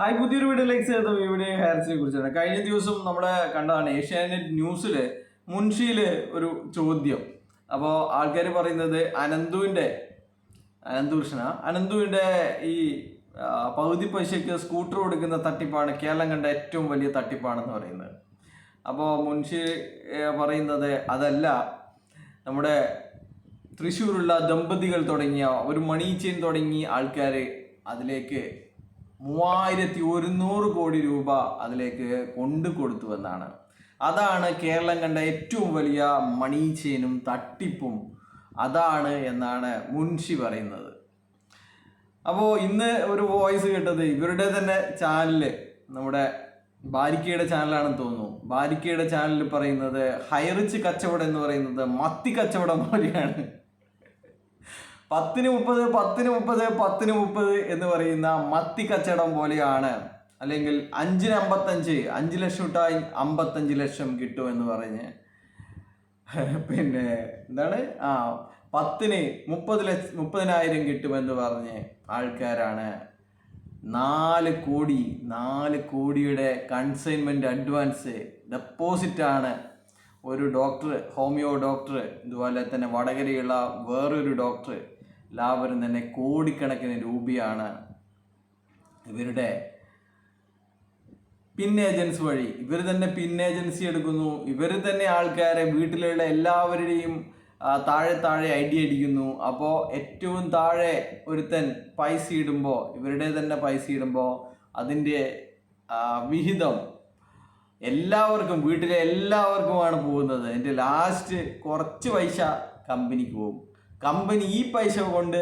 Hi പുതിയൊരു വീഡിയോയിലേക്ക് ചേർത്ത വീഡിയോ ഹെയർസിനെ കുറിച്ചാണ്. കഴിഞ്ഞ ദിവസം നമ്മുടെ കണ്ടതാണ് ഏഷ്യാനെറ്റ് ന്യൂസിൽ മുൻഷിയിൽ ഒരു ചോദ്യം. അപ്പോൾ ആൾക്കാർ പറയുന്നത് അനന്തുവിന്റെ അനന്തുകൃഷ്ണ അനന്തുവിന്റെ ഈ പകുതി പൈസയ്ക്ക് സ്കൂട്ടർ കൊടുക്കുന്ന തട്ടിപ്പാണ് കേരളം കണ്ട ഏറ്റവും വലിയ തട്ടിപ്പാണെന്ന് പറയുന്നത്. അപ്പോൾ മുൻഷി പറയുന്നത് അതല്ല. നമ്മുടെ തൃശ്ശൂരുള്ള ദമ്പതികൾ തുടങ്ങിയ ഒരു മണി ചെയിൻ തുടങ്ങി ആൾക്കാർ അതിലേക്ക് മൂവായിരത്തി ഒരുന്നൂറ് കോടി രൂപ അതിലേക്ക് കൊണ്ടു കൊടുത്തുവെന്നാണ് അതാണ് കേരളം കണ്ട ഏറ്റവും വലിയ മണി ചെയിനും തട്ടിപ്പും. അതാണ് എന്നാണ് മുൻഷി പറയുന്നത്. അപ്പോൾ ഇന്ന് ഒരു വോയിസ് കേട്ടത് ഇവരുടെ തന്നെ ചാനൽ നമ്മുടെ ബാരിക്കയുടെ ചാനലാണെന്ന് തോന്നുന്നു. ബാരിക്കയുടെ ചാനലിൽ പറയുന്നത് ഹൈറിച്ച് കച്ചവടം എന്ന് പറയുന്നത് മത്തി കച്ചവടം പോലെയാണ്. പത്തിന് മുപ്പത് പത്തിന് മുപ്പത് പത്തിന് മുപ്പത് എന്ന് പറയുന്ന മത്തി കച്ചടം പോലെയാണ്. അല്ലെങ്കിൽ അഞ്ചിന് അമ്പത്തഞ്ച് അഞ്ച് ലക്ഷം ഇട്ടാൽ അമ്പത്തഞ്ച് ലക്ഷം കിട്ടും എന്ന് പറഞ്ഞ്. പിന്നെ എന്താണ്? ആ പത്തിന് മുപ്പത് ലക്ഷ മുപ്പതിനായിരം കിട്ടുമെന്ന് പറഞ്ഞ് ആൾക്കാരാണ്. നാല് കോടി നാല് കോടിയുടെ കൺസൈൻമെന്റ് അഡ്വാൻസ് ഡെപ്പോസിറ്റാണ് ഒരു ഡോക്ടർ ഹോമിയോ ഡോക്ടർ ഇതുപോലെ തന്നെ വടകരയുള്ള വേറൊരു ഡോക്ടർ എല്ലാവരും തന്നെ കോടിക്കണക്കിന് രൂപയാണ് ഇവരുടെ പിൻ ഏജൻസ് വഴി. ഇവർ തന്നെ പിൻ ഏജൻസി എടുക്കുന്നു. ഇവർ തന്നെ ആൾക്കാരെ വീട്ടിലുള്ള എല്ലാവരുടെയും താഴെ താഴെ താഴെ ഐഡി അടിക്കുന്നു. അപ്പോൾ ഏറ്റവും താഴെ ഒരുത്തൻ പൈസ ഇടുമ്പോൾ ഇവരുടെ തന്നെ പൈസ ഇടുമ്പോൾ അതിന്റെ വിഹിതം എല്ലാവർക്കും വീട്ടിലെ എല്ലാവർക്കുമാണ് പോകുന്നത്. എന്റെ ലാസ്റ്റ് കുറച്ച് പൈസ കമ്പനിക്ക് പോകും. കമ്പനി ഈ പൈസ കൊണ്ട്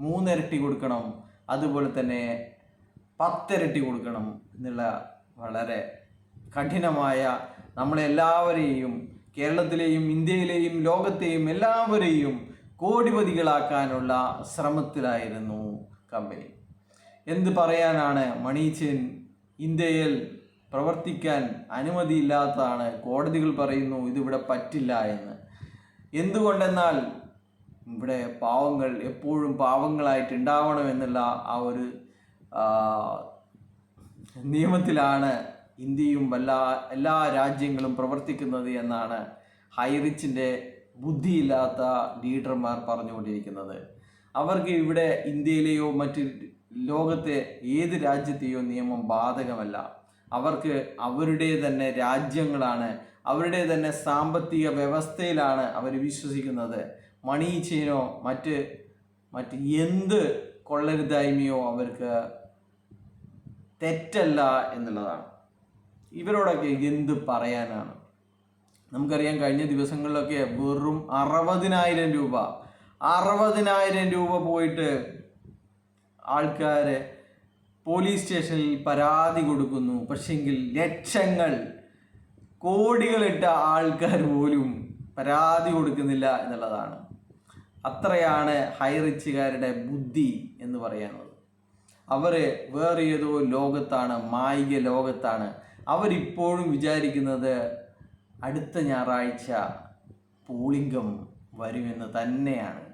മൂന്നിരട്ടി കൊടുക്കണം. അതുപോലെ തന്നെ പത്തിരട്ടി കൊടുക്കണം എന്നുള്ള വളരെ കഠിനമായ നമ്മളെല്ലാവരെയും കേരളത്തിലെയും ഇന്ത്യയിലെയും ലോകത്തെയും എല്ലാവരെയും കോടിപതികളാക്കാനുള്ള ശ്രമത്തിലായിരുന്നു കമ്പനി. എന്ത് പറയാനാണ് മണീച്ചൻ ഇന്ത്യയിൽ പ്രവർത്തിക്കാൻ അനുമതിയില്ലാത്തതാണ് കോടതികൾ പറയുന്നു ഇതിവിടെ പറ്റില്ല എന്ന്. എന്തുകൊണ്ടെന്നാൽ ഇവിടെ പാവങ്ങൾ എപ്പോഴും പാവങ്ങളായിട്ട് ഉണ്ടാവണമെന്നുള്ള ആ ഒരു നിയമത്തിലാണ് ഇന്ത്യയും എല്ലാ എല്ലാ രാജ്യങ്ങളും പ്രവർത്തിക്കുന്നത് എന്നാണ് ഹൈറിച്ചിന്റെ ബുദ്ധിയില്ലാത്ത ലീഡർമാർ പറഞ്ഞുകൊണ്ടിരിക്കുന്നത്. അവർക്ക് ഇവിടെ ഇന്ത്യയിലെയോ മറ്റ് ലോകത്തെ ഏത് രാജ്യത്തെയോ നിയമം ബാധകമല്ല. അവർക്ക് അവരുടെ തന്നെ രാജ്യങ്ങളാണ് അവരുടെ തന്നെ സാമ്പത്തിക വ്യവസ്ഥയിലാണ് അവർ വിശ്വസിക്കുന്നത്. മണി ചെയിനോ മറ്റ് മറ്റ് എന്ത് കൊള്ളരുതായ്മയോ അവർക്ക് തെറ്റല്ല എന്നുള്ളതാണ്. ഇവരോടൊക്കെ എന്ത് പറയാനാണ്? നമുക്കറിയാം കഴിഞ്ഞ ദിവസങ്ങളിലൊക്കെ വെറും അറുപതിനായിരം രൂപ അറുപതിനായിരം രൂപ പോയിട്ട് ആൾക്കാരെ പോലീസ് സ്റ്റേഷനിൽ പരാതി കൊടുക്കുന്നു. പക്ഷെങ്കിൽ ലക്ഷങ്ങൾ കോടികളിട്ട ആൾക്കാർ പോലും പരാതി കൊടുക്കുന്നില്ല എന്നുള്ളതാണ്. അത്രയാണ് ഹൈറിച്ചുകാരുടെ ബുദ്ധി എന്ന് പറയുന്നത് അവർ വേറെ ഏതോ ലോകത്താണ് മായിക ലോകത്താണ്. അവരിപ്പോഴും വിചാരിക്കുന്നത് അടുത്ത ഞായറാഴ്ച പൂളിംഗം വരുമെന്ന് തന്നെയാണ്.